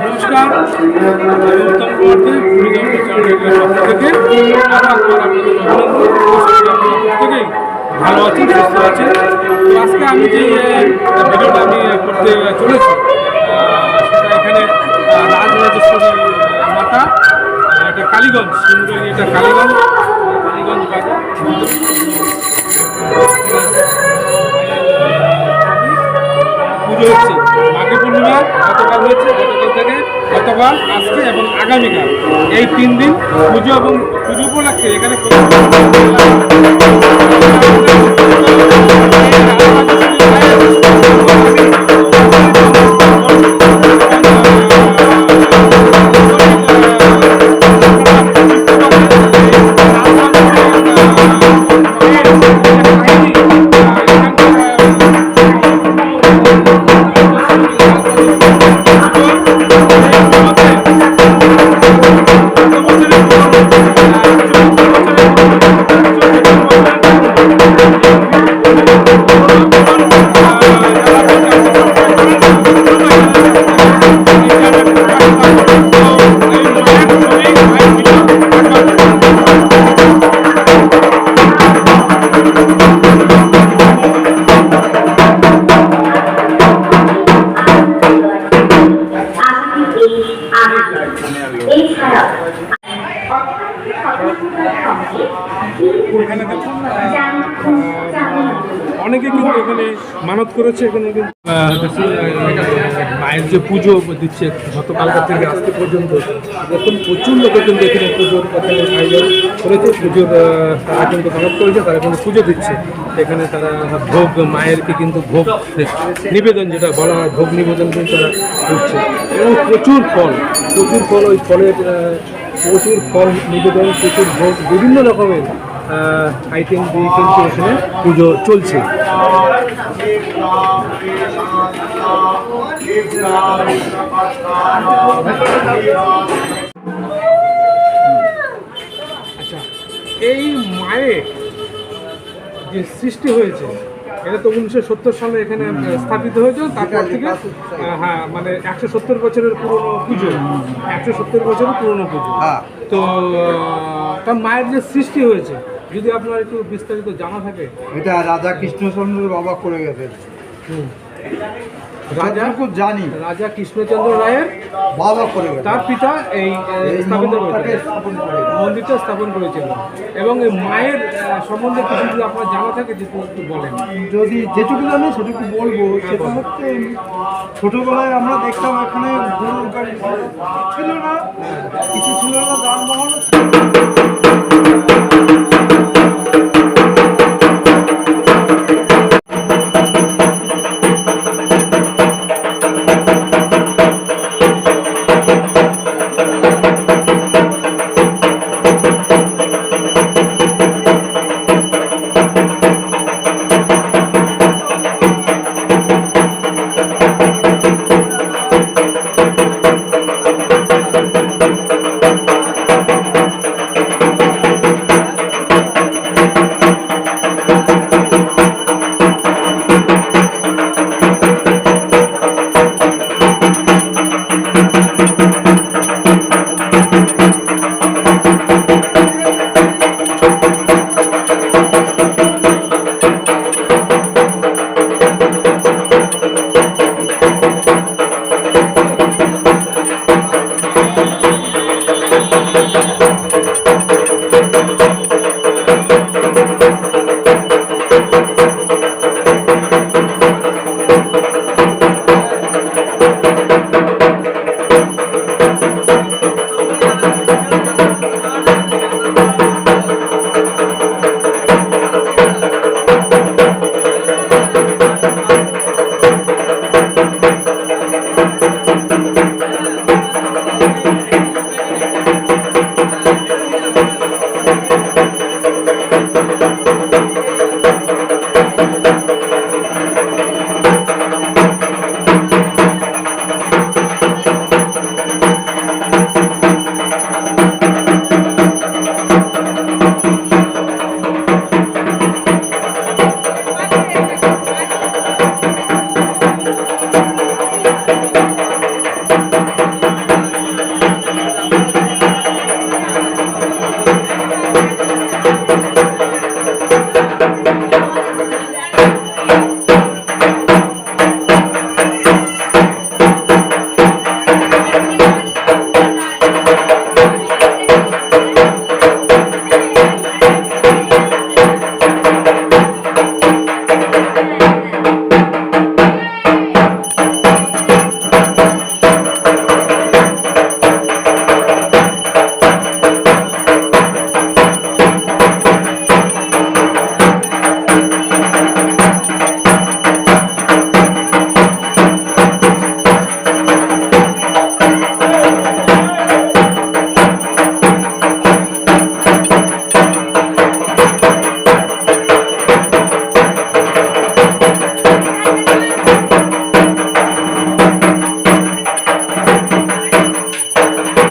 নমস্কার। আমি উত্তম ট্যুরিজম চ্যানেলের পক্ষ থেকে। ভালো আছেন, সুস্থ আছেন। আমি যে আমি করতে চলেছি এখানে রাজরাজেশ্বরী মাতা এটা কালীগঞ্জ শিমুলি এটা কালীগঞ্জ কালীগঞ্জ পুজো হচ্ছে, মাঘে পূর্ণিমা, গতকাল হয়েছে গতকাল আজকে এবং আগামীকাল। এই তিন দিন পুজো এবং পুজো উপলক্ষে এখানে এছাড়াও এখানে দেখুন অনেকে কিন্তু এখানে মানত করেছে, এখানে মায়ের যে পুজো দিচ্ছে গতকালকার থেকে আজকে পর্যন্ত দেখুন প্রচুর লোকে কিন্তু এখানে পুজোর এখানে আয়োজন করেছে পুজোর তারা কিন্তু মানত করেছে, তারা কিন্তু পুজো দিচ্ছে। এখানে তারা ভোগ, মায়েরকে কিন্তু ভোগ নিবেদন যেটা বলা হয়, ভোগ নিবেদন কিন্তু তারা করছে। এবং প্রচুর ফল প্রচুর ফল ওই ফলের প্রচুর ফল নিবেদন, প্রচুর ভোগ, বিভিন্ন রকমের আইটেম দিয়ে কিন্তু এখানে পুজো চলছে। আচ্ছা এই মায়ের যে সৃষ্টি হয়েছে এটা তো উনিশশো সত্তর সালে এখানে স্থাপিত হয়েছিল তারপর থেকে হ্যাঁ মানে একশো সত্তর বছরের পুরনো পুজো একশো সত্তর বছরের পুরনো পুজো। হ্যাঁ। তো তার মায়ের যে সৃষ্টি হয়েছে যদি আপনার একটু বিস্তারিত জানা থাকে। এটা রাজা কৃষ্ণচন্দ্র বাবা করে গেছেন রাজা? জানি। রাজা কৃষ্ণচন্দ্র রায়ের বাবা করে তার পিতা এই স্থাপিত মন্দিরটা স্থাপন করেছিল এবং এই মায়ের সম্বন্ধে কিছু যদি আপনার জানা থাকে যদি একটু বলেন। যদি যেটুকু জানি সেটুকু বলব। সেটা হচ্ছে ছোটবেলায় আমরা দেখতাম এখানে গাড়ি ছিল না কিছু ছিল না যানবাহন